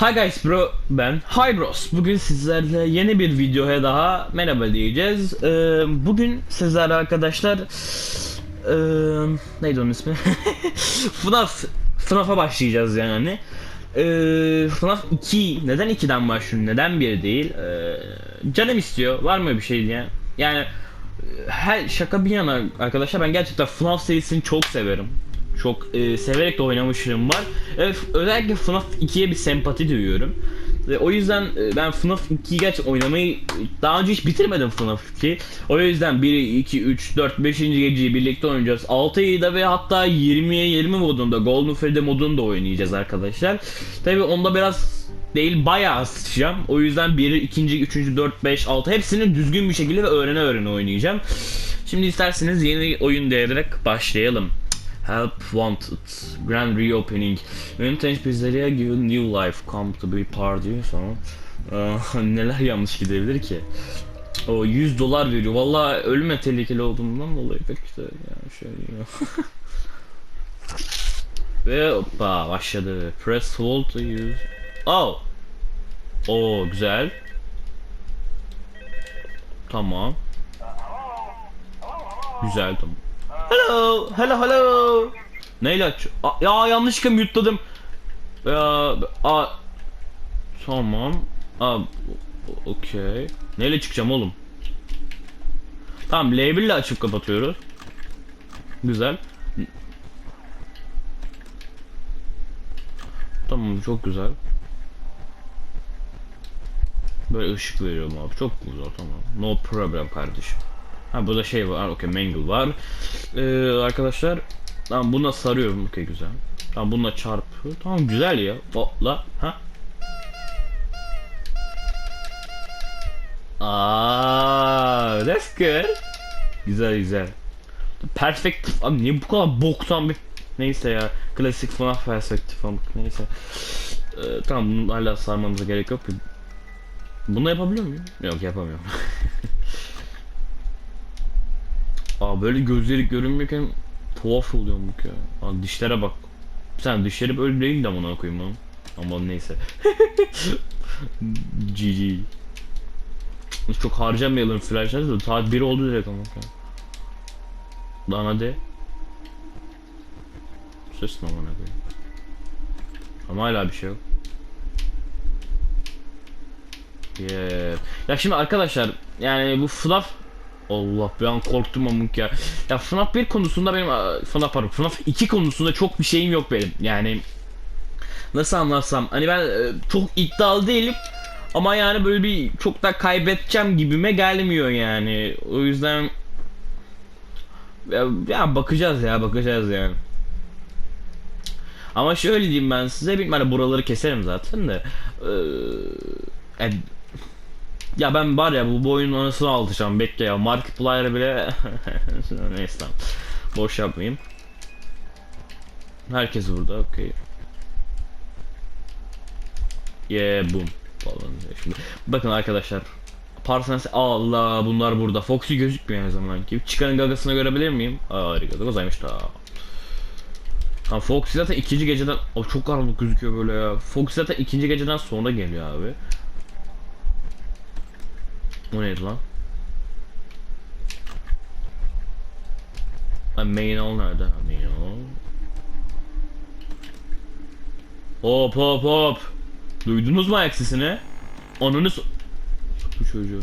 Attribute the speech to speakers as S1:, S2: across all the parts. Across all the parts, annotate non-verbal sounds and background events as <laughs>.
S1: Hi guys bro ben Hi bros. Bugün sizlerle yeni bir videoya daha merhaba diyeceğiz. Ee, bugün sizlerle arkadaşlar ee, neydi onun ismi? <laughs> FNAF FNAF'a başlayacağız yani hani. Ee, FNAF 2 neden 2'den başlıyor neden 1 değil? Ee, canım istiyor var mı bir şey diye yani her şaka bir yana arkadaşlar ben gerçekten FNAF serisini çok severim. Çok e, severek de oynamışlığım var. Evet, özellikle FNAF 2'ye bir sempati duyuyorum. Ve o yüzden e, ben FNAF 2'yi gerçekten oynamayı daha önce hiç bitirmedim FNAF 2. O yüzden 1, 2, 3, 4, 5. geceyi birlikte oynayacağız. 6'yı da ve hatta 20'ye 20 modunda Golden Freddy modunda oynayacağız arkadaşlar. Tabi onda biraz değil bayağı sıçacağım. O yüzden 1, 2, 3, 4, 5, 6 hepsini düzgün bir şekilde ve öğrene öğrene oynayacağım. Şimdi isterseniz yeni oyun diyerek başlayalım. Help wanted. Grand reopening. Vintage pizzeria given new life. Come to be party. Sonra Aa, neler yanlış gidebilir ki? O 100 dolar veriyor. Vallahi ölüme tehlikeli olduğundan dolayı pek işte yani ya. <laughs> Ve hoppa başladı. Press hold to use. Oh. Oo güzel. Tamam. Güzel tamam. Hello, hello, hello. Neyle aç? Aa, ya yanlışlıkla mute'ladım. Ya, a Tamam. Aa, okey. Neyle çıkacağım oğlum? Tamam, L1 ile açıp kapatıyoruz. Güzel. Tamam, çok güzel. Böyle ışık veriyorum abi. Çok güzel tamam. No problem kardeşim. Ha burada şey var. Okey mangle var. Ee, arkadaşlar tamam buna sarıyorum. Okey güzel. Tamam bununla çarpı. Tamam güzel ya. Hopla. Ha. Aa, that's good. Güzel güzel. Perfect. Abi niye bu kadar boktan bir neyse ya. Klasik FNAF perspektif amık neyse. Ee, tamam bunu hala sarmamıza gerek yok. Bunu yapabiliyor muyum? Yok yapamıyorum. <laughs> Aa böyle gözleri görünmüyorken tuhaf oluyor ya? Aa dişlere bak. Sen dişleri böyle değil de amına koyayım lan. Ama neyse. <laughs> GG. Çok harcamayalım flashları da saat 1 oldu direkt ama. Lan hadi. Ses mi amına koyayım? Ama hala bir şey yok. Yeah. Ya şimdi arkadaşlar yani bu FNAF Allah an korktum amık ya. Ya FNAF 1 konusunda benim FNAF pardon FNAF 2 konusunda çok bir şeyim yok benim. Yani nasıl anlatsam hani ben e, çok iddialı değilim ama yani böyle bir çok da kaybedeceğim gibime gelmiyor yani. O yüzden ya, ya bakacağız ya bakacağız yani. Ama şöyle diyeyim ben size bilmem hani buraları keserim zaten de. Ee, e, ya ben var ya bu, bu oyunun anasını alacağım. Bekle ya Markiplier bile <laughs> neyse tamam. Boş yapmayayım. Herkes burada okey. Yeah boom. Falan şimdi bakın arkadaşlar. Parsons Allah bunlar burada. Foxy gözükmüyor her zaman ki çıkanın gagasını görebilir miyim? Aa harika. Da. Ha Foxy zaten ikinci geceden o çok karanlık gözüküyor böyle ya. Foxy zaten ikinci geceden sonra geliyor abi o neydi lan? Ha main all nerede? Ha, main all. Hop hop hop. Duydunuz mu ayak sesini? Ananı Bu çocuğu.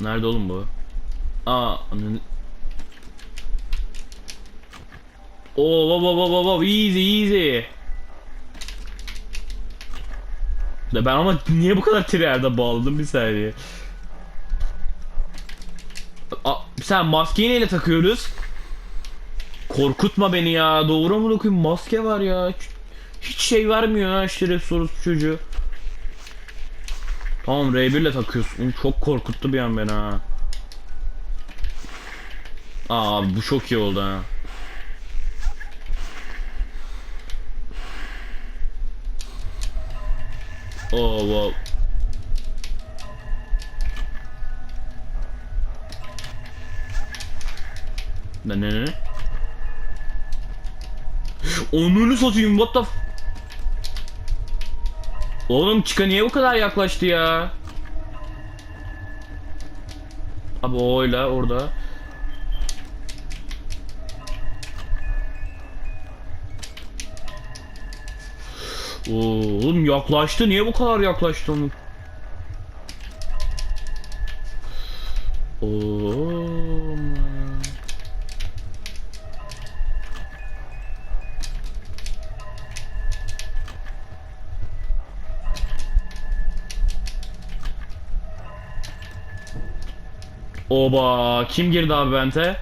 S1: Nerede oğlum bu? Aa ananı... Oo baba baba baba easy easy. Ya ben ama niye bu kadar trierde bağladım bir saniye. A, sen maskeyi neyle takıyoruz? Korkutma beni ya. Doğru mu koyayım maske var ya. Hiç şey vermiyor ha şeref sorusu çocuğu. Tamam R1 ile takıyorsun. Çok korkuttu bir an beni ha. Aa bu çok iyi oldu ha. Oh wow. Ne ne ne? Onunu satayım what the f- Oğlum çıka niye bu kadar yaklaştı ya? Abi oyla orada. Oğlum yaklaştı. Niye bu kadar yaklaştı onu? Oo. Oba kim girdi abi bente?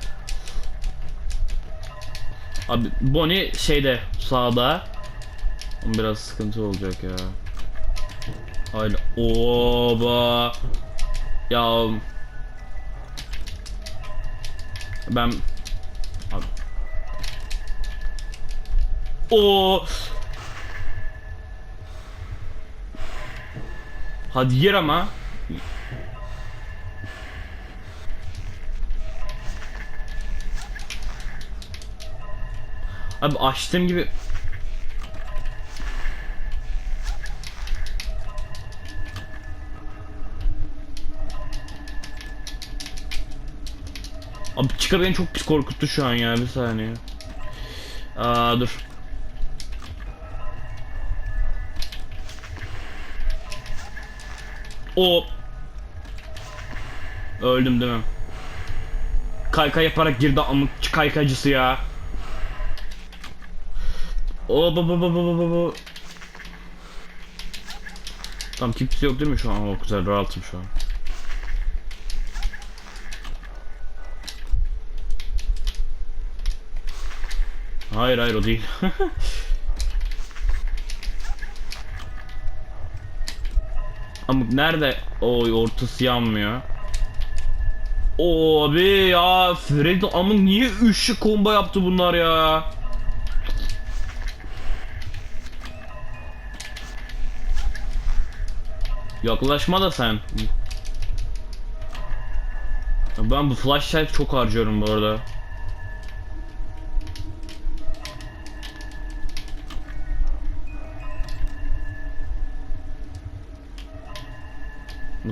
S1: Abi Bonnie şeyde sağda. Biraz sıkıntı olacak ya. Hayır. Oba. Ya ben abi. O Hadi yer ama. Abi açtığım gibi Abi çıkar beni çok pis korkuttu şu an ya bir saniye. Aa dur. O Öldüm değil mi? Kaykay yaparak girdi amık kaykaycısı ya. O bu bu bu bu bu bu. Tam kimse yok değil mi şu an? O güzel rahatım şu an. Hayır hayır o değil. <laughs> Ama nerede? O ortası yanmıyor. Abi ya Fred ama niye üçlü combo yaptı bunlar ya? Yaklaşma da sen. Ben bu flashlight çok harcıyorum bu arada.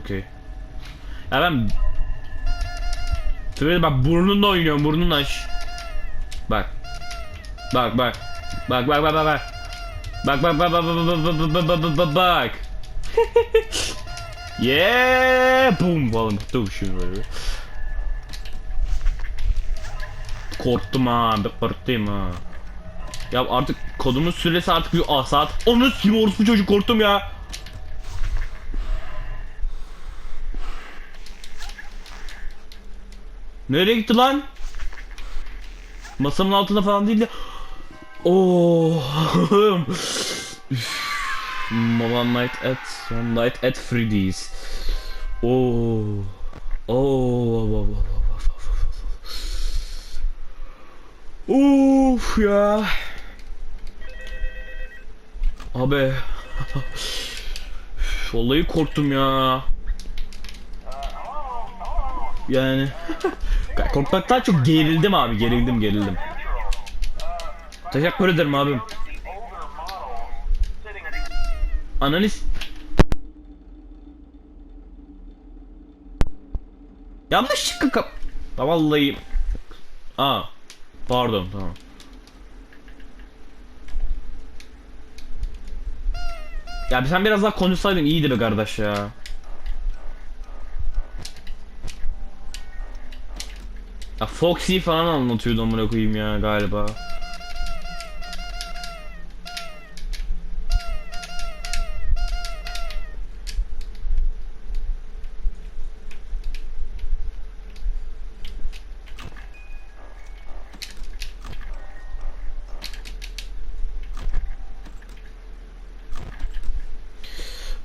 S1: Okey. Ya ben Şöyle bak burnunla oynuyorum burnunla aç. Bak. Bak bak. Bak bak bak bak bak. Bak bak bak bak bak bak bak bak bak bak. Yeah, boom dur şimdi böyle. Korktum ha, korktum ha. Ya artık kodumun süresi artık bir ah, saat. Onu kim orospu çocuk korktum ya. Nereye gitti lan? Masamın altında falan değil de. Oh. <laughs> One night at one night at Freddy's. Oh. Oh. Uf ya. Abi. Vallahi korktum ya. Yani <laughs> korkmaktan çok gerildim abi gerildim gerildim. Teşekkür ederim abim. Analiz Yanlışlıkla kap... Ya vallahi... Aa. Pardon tamam. Ya sen biraz daha konuşsaydın iyiydi be kardeş ya. Ya Foxy falan anlatıyordu amına koyayım ya galiba.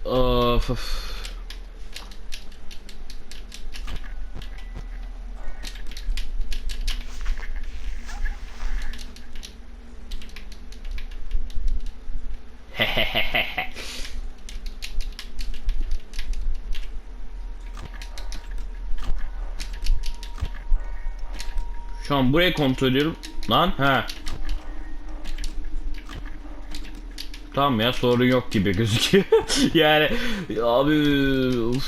S1: Of of. An burayı kontrol ediyorum. Lan ha. Tamam ya sorun yok gibi gözüküyor. <laughs> yani abi uf.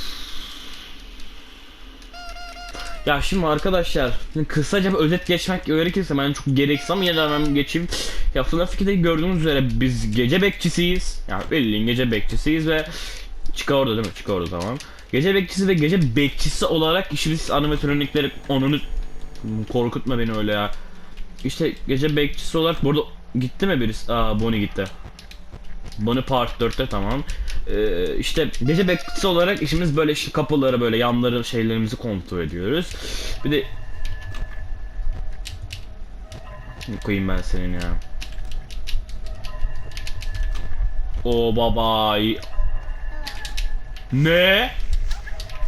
S1: Ya şimdi arkadaşlar kısaca bir özet geçmek gerekirse ben çok gereksiz ama yine hemen geçeyim. Ya 2'de gördüğünüz üzere biz gece bekçisiyiz. Yani bildiğin gece bekçisiyiz ve Çıka orada değil mi? Çıka orada tamam. Gece bekçisi ve gece bekçisi olarak işimiz animatronikleri onunu korkutma beni öyle ya. İşte gece bekçisi olarak burada gitti mi birisi? Aa Bonnie gitti. Bonnie Part 4'te tamam. Ee, işte gece bekçisi olarak işimiz böyle işte kapıları böyle yanları şeylerimizi kontrol ediyoruz. Bir de koyayım ben senin ya. O baba. Ne?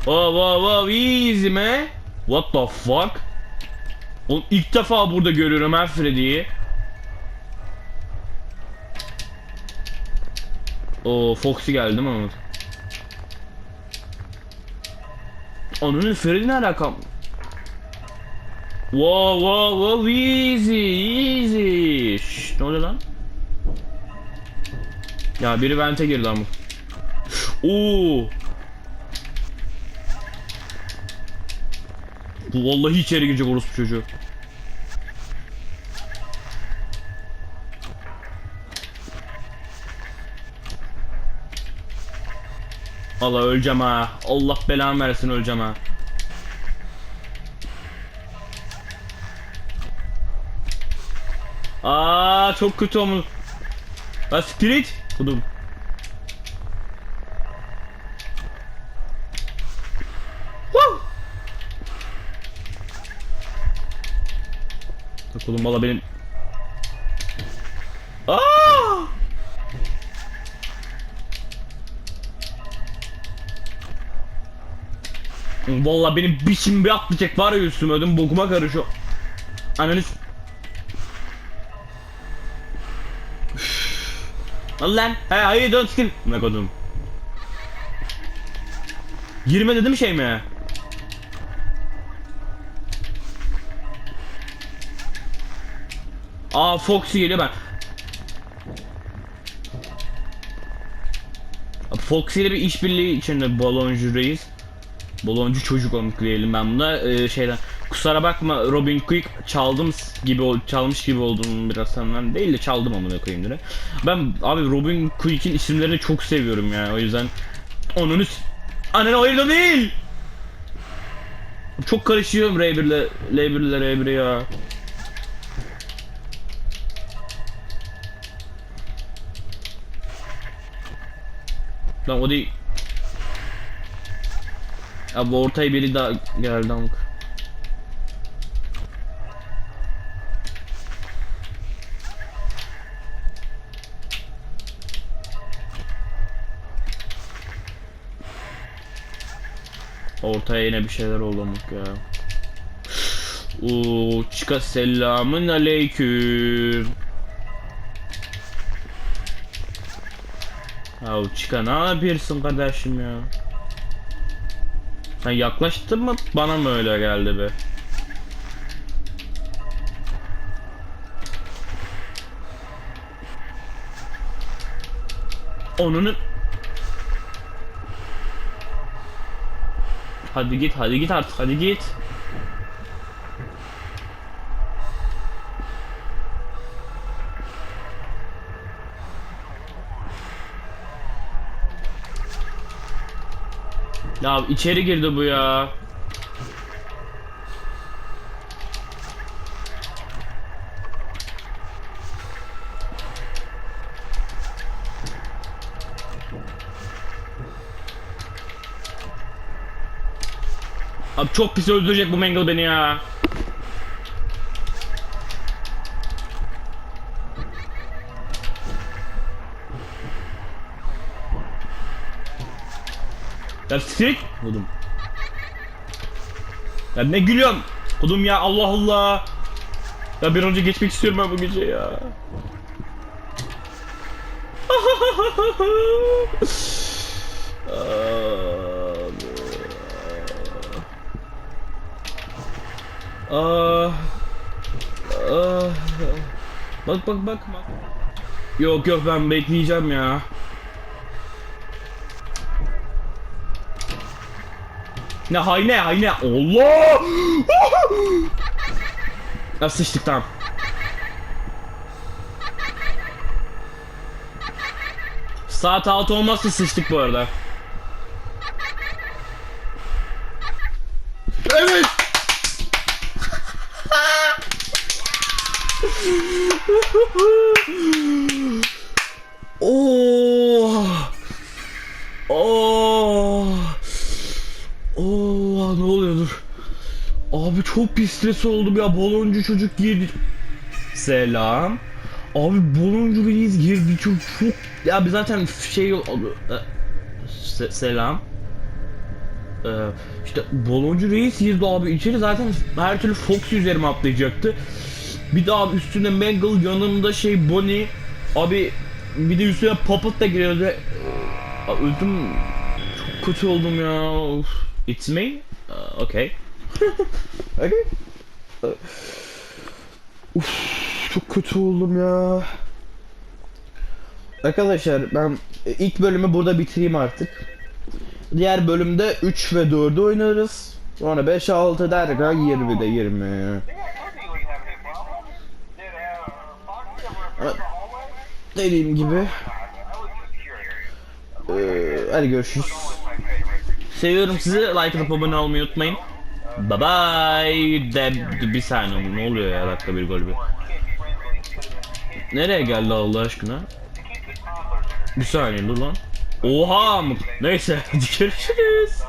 S1: Oh wow wow easy man. What the fuck? Oğlum ilk defa burada görüyorum ha Freddy'yi. O Foxy geldi mi? Onun Freddy ne alakam? Wow wow wow easy easy. Şşş ne oluyor lan? Ya biri vente girdi ama. Oo. Bu vallahi içeri girecek orospu çocuğu. Allah öleceğim ha. Allah belamı versin öleceğim ha. Aa çok kötü olmuş. La spirit. Kudum. Oğlum valla benim... Aa! Valla benim biçim bir atlayacak var ya üstüme ödüm bokuma karışıyor. Ananı lan. He hayır don't skin. Ne kodum. Girme dedim şey mi? Aa Foxy geliyor ben. Foxy ile bir işbirliği içinde baloncu reis. Baloncu çocuk olmak diyelim ben buna ee, şeyden. Kusura bakma Robin Quick çaldım gibi çalmış gibi oldum biraz senden değil de çaldım amına koyayım direkt. Ben abi Robin Quick'in isimlerini çok seviyorum ya o yüzden onun s- Annen öyle değil. Çok karışıyorum R1'le L1'le R1'e ya. Lan o değil. Abi ortaya biri daha geldi amk. Ortaya yine bir şeyler oldu amk ya. Uuu çıka selamın aleyküm. Ya çıka ne yapıyorsun kardeşim ya? Sen yaklaştın mı bana mı öyle geldi be? Onunu Hadi git hadi git artık hadi git. Ya içeri girdi bu ya. Abi çok pis öldürecek bu Mangle beni ya. Ya sik. Kudum. Ya ne gülüyorsun? Kudum ya Allah Allah. Ya bir önce geçmek istiyorum ben bu gece ya. Ah. Ah. Bak bak bak bak. Yok yok ben bekleyeceğim ya. Ne hay ne hay ne Allah! ya sıçtık tamam. Saat 6 olmazsa sıçtık bu arada. Stres oldum ya baloncu çocuk girdi. Selam. Abi baloncu reis girdi çok çok ya biz zaten şey oldu. Se- selam. Ee, işte baloncu reis girdi abi içeri zaten her türlü Fox üzerime atlayacaktı. Bir daha üstüne Mangle yanımda şey Bonnie abi bir de üstüne Puppet da giriyordu. Ee, öldüm çok kötü oldum ya. It's me? Uh, okay. <laughs> okay. Uf, çok kötü oldum ya. Arkadaşlar ben ilk bölümü burada bitireyim artık. Diğer bölümde 3 ve 4'ü oynarız. Sonra 5 6 derken 20 de 20. Evet. Dediğim gibi. Ee, hadi görüşürüz. Seviyorum sizi. Like atıp abone olmayı unutmayın. Bye bye. De, bir saniye ne oluyor ya dakika bir gol bir. Nereye geldi Allah aşkına? Bir saniye dur lan. Oha mı? Neyse <laughs> görüşürüz.